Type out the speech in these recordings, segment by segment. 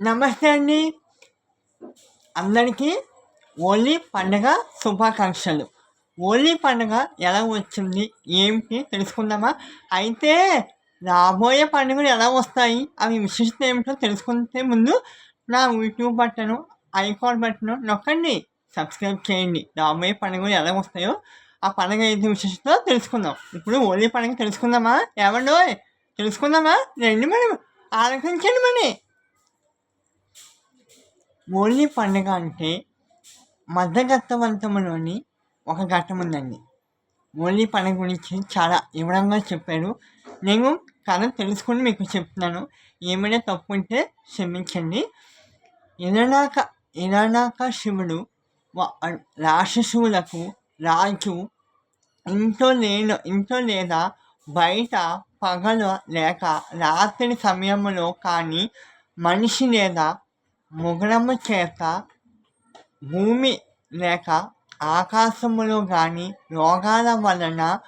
నమస్తే అండి. అందరికీ హోలీ పండుగ శుభాకాంక్షలు. హోలీ పండుగ ఎలా వచ్చింది ఏమిటి తెలుసుకుందామా? అయితే రాబోయే పండుగలు ఎలా వస్తాయి అవి విశిష్టత ఏమిటో తెలుసుకుంటే ముందు నా యూట్యూబ్ బట్టను ఐకాన్ బట్టను నొక్కండి. సబ్స్క్రైబ్ చేయండి. రాబోయే పండుగలు ఎలా వస్తాయో ఆ పండుగ ఏది విశిష్టతో తెలుసుకుందాం. ఇప్పుడు హోలీ పండుగ తెలుసుకుందామా? ఏమండో తెలుసుకుందామా? రండి మనం ఆలోచించండి మరి. హోలీ పండుగ అంటే మధ్యగత్తవంతములోని ఒక ఘట్టం ఉందండి హోలీ పండుగ గురించి చాలా వివరంగా చెప్పారు. నేను కథ తెలుసుకుని మీకు చెప్తున్నాను. ఏమైనా తప్పు ఉంటే క్షమించండి. ఇరణాక ఇరణాక శివుడు రాక్షసులకు రాజు ఇంట్లో లేను ఇంట్లో లేదా బయట పగలు లేక రాత్రి సమయంలో కానీ మనిషి లేదా ముగరము చేత భూమి లేక ఆకాశములో కానీ రోగాల వలన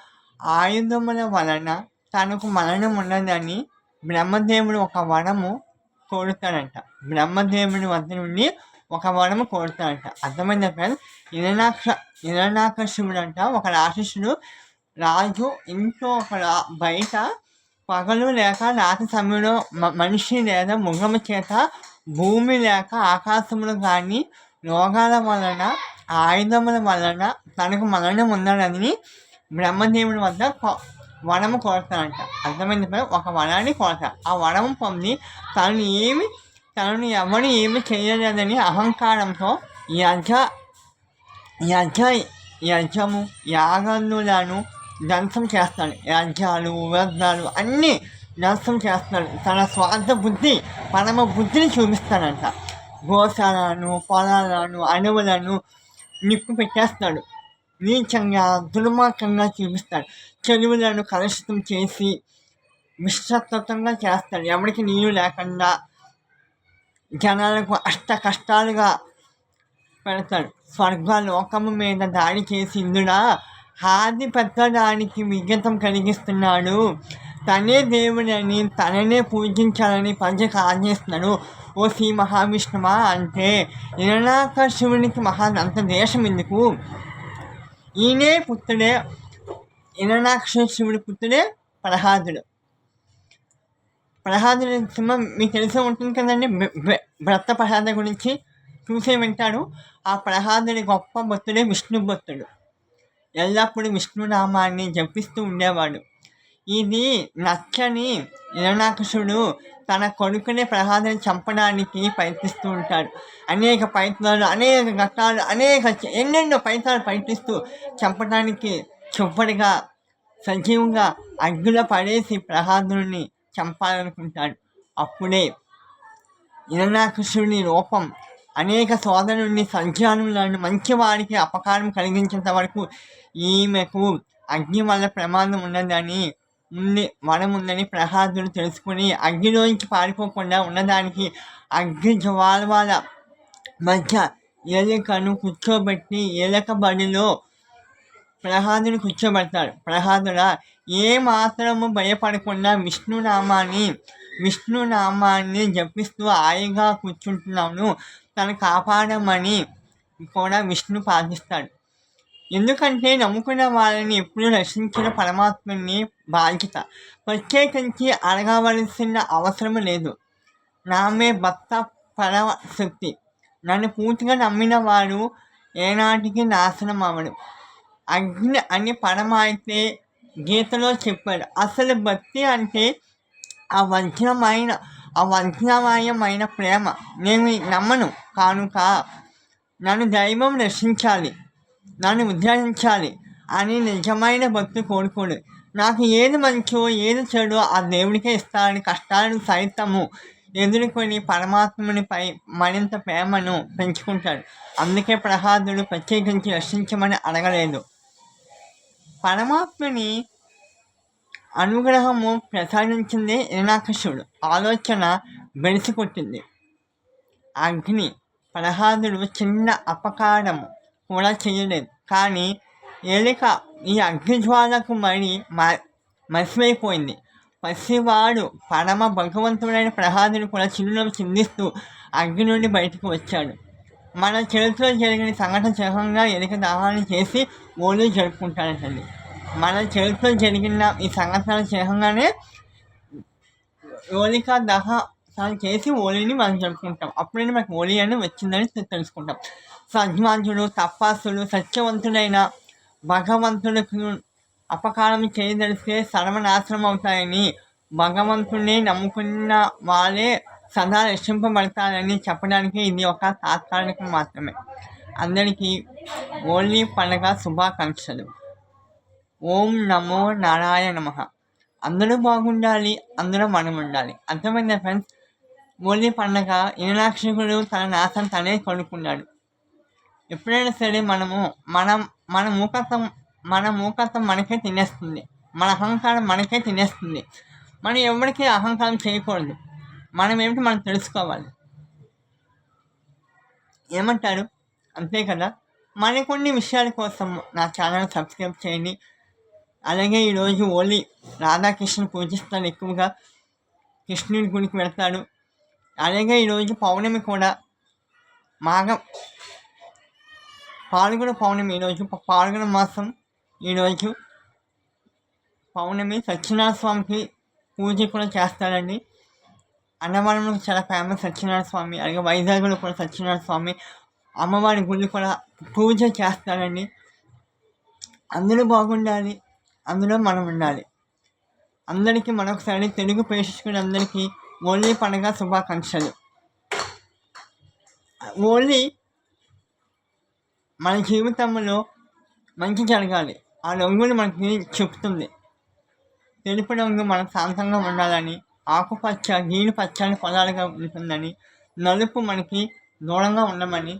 ఆయుధముల వలన తనకు మరణం ఉన్నదని బ్రహ్మదేవుడు ఒక వరము కోరుతాడంట. బ్రహ్మదేవుడి వద్ద నుండి ఒక వరము కోరుతాడంట. అర్థమైంది ఫ్రెండ్ ఇరణాక్ష ఇరణాకర్షుడు అంట ఒక రాక్షసుడు రాజు ఇంట్లో ఒక రా- బయట పగలు లేక రాత్రి సమయంలో మ- మనిషి లేదా ముఖము చేత భూమి లేక ఆకాశములు కానీ రోగాల వలన ఆయుధముల వలన తనకు మరణం ఉన్నదని బ్రహ్మదేవుడి వద్ద కొ- వరము కోరతాడంట అర్థమైంది ఒక వరాన్ని కోరతాడు ఆ వరము పొంది తను ఏమి తనను ఎవరు ఏమి చేయలేదని అహంకారంతో యజ యజ యజము యాగములను ధ్వంసం చేస్తాడు. యజ్ఞాలు వ్యర్థాలు అన్నీ ధ్వంసం చేస్తాడు. తన స్వార్థ బుద్ధి పరమ బుద్ధిని చూపిస్తాడంట. గోశాలను పొలాలను అడవులను నిప్పు పెట్టేస్తాడు. నీచంగా దుర్మార్గంగా చూపిస్తాడు. చెరువులను కలుషితం చేసి విశ్వత్వంగా చేస్తాడు. ఎవరికి నీళ్ళు లేకుండా జనాలకు అష్ట కష్టాలుగా పెడతాడు. స్వర్గ లోకము మీద దాడి చేసి ఇందుడా ఆది పెట్టడానికి విఘతం కలిగిస్తున్నాడు. తనే దేవుడని తననే పూజించాలని ప్రజలకు ఆజ్ఞిస్తున్నాడు ఓ శ్రీ మహావిష్ణువా అంటే ఇరణాక శివునికి మహా అంత దేశం ఎందుకు? ఈయనే పుత్రుడే ఇరణాక్ష శివుడి పుత్రుడే ప్రహ్లాదుడు. ప్రహ్లాదుడి సినిమా మీకు తెలిసే ఉంటుంది కదండి భర్త ప్రహ్లాద గురించి చూసే వింటాడు. ఆ ప్రహ్లాదుడి గొప్ప భక్తుడే విష్ణు భక్తుడు. ఎల్లప్పుడూ విష్ణునామాన్ని జపిస్తూ ఉండేవాడు. ఇది నచ్చని ఇరణాక్షుడు తన కొడుకునే ప్రహ్లాదని చంపడానికి ప్రయత్నిస్తూ ఉంటాడు. అనేక ప్రయత్నాలు అనేక ఘట్టాలు అనేక ఎన్నెన్నో ప్రయత్నాలు ప్రయత్నిస్తూ చంపడానికి చివరిగా సజీవంగా అగ్గుల పడేసి ప్రహ్లాదుని చంపాలనుకుంటాడు. అప్పుడే ఇరణాకృష్ణుని రూపం అనేక సోదరుని మంచి వారికి అపకారం కలిగించేంత వరకు ఈమెకు అగ్ని వల్ల ప్రమాదం ఉన్నదని ఉంది వరముందని ప్రహ్లాదుడు తెలుసుకుని అగ్నిలోంచి పారిపోకుండా ఉన్నదానికి అగ్ని జ్వాల మధ్య ఏలికను కూర్చోబెట్టి ఏలక బడిలో ప్రహ్లాదుని కూర్చోబెడతాడు. ప్రహ్లాదుడ ఏ మాత్రము భయపడకుండా విష్ణునామాన్ని విష్ణునామాన్ని జపిస్తూ హాయిగా కూర్చుంటున్నాను. తను కాపాడమని కూడా విష్ణు ప్రార్థిస్తాడు. ఎందుకంటే నమ్ముకున్న వాళ్ళని ఎప్పుడూ రక్షించిన పరమాత్మని బాధ్యత. ప్రత్యేకించి అడగవలసిన అవసరం లేదు. నామే భక్త పరశక్తి. నన్ను పూర్తిగా నమ్మిన వాడు ఏనాటికి నాశనం అవ్వడు. అగ్ని అని పరమాయితే గీతలో చెప్పాడు. అసలు భక్తి అంటే ఆ వజ్రమైన ఆ ప్రేమ నేను నమ్మను. కానుక నన్ను దైవం రక్షించాలి. నన్ను ఉద్ధరించాలి అని నిజమైన భక్తి కోరుకోడు. నాకు ఏది మంచో ఏది చెడు ఆ దేవుడికే ఇస్తాడని కష్టాలను సైతము ఎదుర్కొని పరమాత్మునిపై మరింత ప్రేమను పెంచుకుంటాడు. అందుకే ప్రహ్లాదుడు ప్రత్యేకించి రక్షించమని అడగలేదు. పరమాత్మని అనుగ్రహము ప్రసాదించింది ఇరణాకశుడు ఆలోచన బెడిసికొట్టింది అగ్ని ప్రహ్లాదుడు చిన్న అపకారము కూడా చేయలేదు. కానీ ఏలిక ఈ అగ్నిజ్వాలకు మరి మ మసిమైపోయింది. పసివాడు పరమ భగవంతుడైన ప్రహ్లాదుడు కూడా చిరునవ్వు చిందిస్తూ అగ్ని నుండి బయటకు వచ్చాడు. మన చరిత్రలో జరిగిన సంఘటన సహంగా ఎలిక దాహాన్ని చేసి ఓలి జరుపుకుంటాడటండి. మన చరిత్రలో జరిగిన ఈ సంఘటన చిహ్నంగానే హోలికా సార్ చేసి హోలీని మనం జరుపుకుంటాం అప్పుడైనా మనకు హోలీ అని వచ్చిందని తెలుసుకుంటాం. సజ్మాంతుడు తపాసుడు సత్యవంతుడైన భగవంతుడికి అపకారం చేయదలిస్తే సర్వనాశనం అవుతాయని భగవంతుడిని నమ్ముకున్న వాళ్ళే సదా రక్షింపబడతారని చెప్పడానికి ఇది ఒక తాత్కాలికం మాత్రమే. అందరికీ హోలీ పండుగ శుభాకాంక్షలు. ఓం నమో నారాయణ నమః. అందరూ బాగుండాలి అందరూ మనం ఉండాలి అర్థమైన ఫ్రెండ్స్ హోలీ పండగ ఈనాక్షకుడు తన నాశనం తనే కొనుక్కున్నాడు. ఎప్పుడైనా సరే మనము మనం మన మూకత్వం మన మూకత్వం మనకే తినేస్తుంది. మన అహంకారం మనకే తినేస్తుంది. మనం ఎవరికీ అహంకారం చేయకూడదు. మనం ఏమిటి మనం తెలుసుకోవాలి. ఏమంటారు? అంతే కదా? మరికొన్ని విషయాల కోసం నా ఛానల్ సబ్స్క్రైబ్ చేయండి. అలాగే ఈరోజు ఓన్లీ రాధాకృష్ణ పూజిస్తాను ఎక్కువగా. కృష్ణుడి గుడికి వెళ్తాడు. అలాగే ఈరోజు పౌర్ణమి కూడా మాఘం పాల్గొన పౌర్ణమి ఈరోజు పాల్గొన మాసం ఈరోజు పౌర్ణమి. సత్యనారాయణ స్వామికి పూజ కూడా చేస్తారండి అన్నవరంలో చాలా ఫేమస్ సత్యనారాయణ స్వామి అలాగే వైజాగ్లో కూడా సత్యనారాయణ స్వామి అమ్మవారి గుళ్ళు కూడా పూజ చేస్తాడండి. అందరూ బాగుండాలి. అందులో మనం ఉండాలి. అందరికీ మరొకసారి తెలుగు ప్రేక్షకులు అందరికీ ఓన్లీ పండుగ శుభాకాంక్షలు. ఓన్లీ మన జీవితంలో మంచి జరగాలి. ఆ రంగులు మనకి చెప్తుంది తెలుపు రంగు మనం శాంతంగా ఉండాలని ఆకుపచ్చ నీళ్ళు పచ్చని పొలాలుగా ఉంటుందని నలుపు మనకి దూరంగా ఉండమని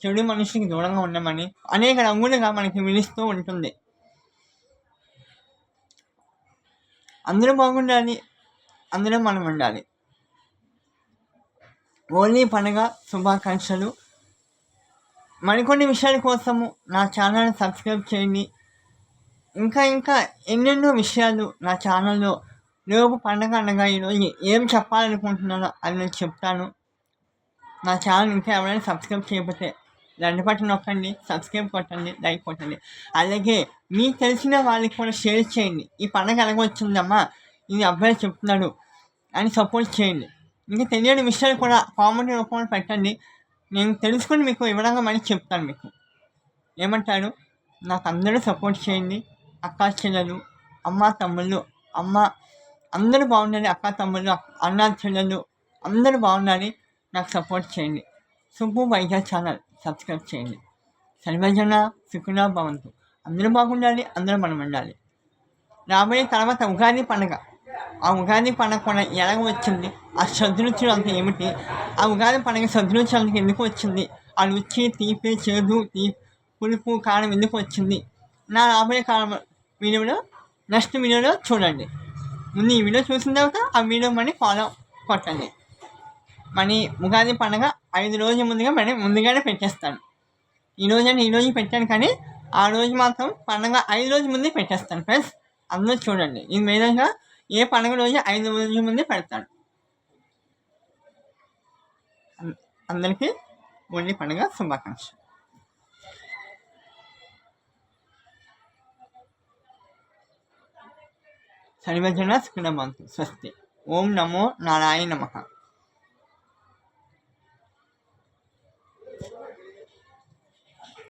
చెడు మనిషికి దూరంగా ఉండమని అనేక రంగులుగా మనకి విలుస్తూ ఉంటుంది. అందరూ బాగుండాలి అందులో మనం ఉండాలి. ఓన్లీ పండుగ శుభాకాంక్షలు. మరికొన్ని విషయాల కోసము నా ఛానల్ని సబ్స్క్రైబ్ చేయండి. ఇంకా ఇంకా ఎన్నెన్నో విషయాలు నా ఛానల్లో రేపు పండగ అనగా ఈరోజు ఏం చెప్పాలనుకుంటున్నానో అది నేను చెప్తాను. నా ఛానల్ ఇంకా ఎవరైనా సబ్స్క్రైబ్ చేయకపోతే రెండు బటన్ నొక్కండి సబ్స్క్రైబ్ కొట్టండి లైక్ కొట్టండి. అలాగే మీకు తెలిసిన వాళ్ళకి కూడా షేర్ చేయండి. ఈ పండగ ఎలాగొచ్చిందమ్మా ఇది అబ్బాయి చెప్తున్నాడు అని సపోర్ట్ చేయండి. ఇంకా తెలియని విషయాలు కూడా కామెంట్ రూపంలో పెట్టండి. నేను తెలుసుకొని మీకు వివరంగా మళ్ళీ చెప్తాను మీకు. ఏమంటారు నాకు అందరూ సపోర్ట్ చేయండి. అక్క చెల్లెలు అమ్మ తమ్ముళ్ళు అమ్మ అందరూ బాగుండాలి. అక్క తమ్ముళ్ళు అన్న చెల్లెలు అందరూ బాగుండాలి. నాకు సపోర్ట్ చేయండి. సుబ్బు వైజాగ్ ఛానల్. సబ్స్క్రైబ్ చేయండి. సర్వజన సుఖునా భవంతు. అందరూ బాగుండాలి అందరూ మనం ఉండాలి. రాబోయే తర్వాత ఉగాది పండగ. ఆ ఉగాది పండగ కూడా ఎలాగ వచ్చింది? ఆ సద్రుచులు అంత ఏమిటి? ఆ ఉగాది పండగ సద్రుచులు అంత ఎందుకు వచ్చింది? ఆ రుచి తీపి చేదు తీ పులుపు కారం ఎందుకు వచ్చింది? నా రాబోయే కాలం వీడియోలో నెక్స్ట్ వీడియోలో చూడండి. ముందు ఈ వీడియో చూసిన తర్వాత ఆ వీడియో మనీ ఫాలో కొట్టండి. మనీ ఉగాది పండగ ఐదు రోజుల ముందుగా మరి ముందుగానే పెట్టేస్తాను. ఈ రోజు అంటే ఈ రోజు పెట్టాను కానీ ఆ రోజు మాత్రం పండగ ఐదు రోజుల ముందే పెట్టేస్తాను ఫ్రెండ్స్. అందరూ చూడండి. ఈ విధంగా ఏ పండగ రోజు ఐదు రోజుల ముందే పెడతాను. అం- అందరికీ ఓన్లీ పండుగ శుభాకాంక్ష సర్వజన సుఖినమంతు స్వస్తి. ఓం నమో నారాయణ నమః.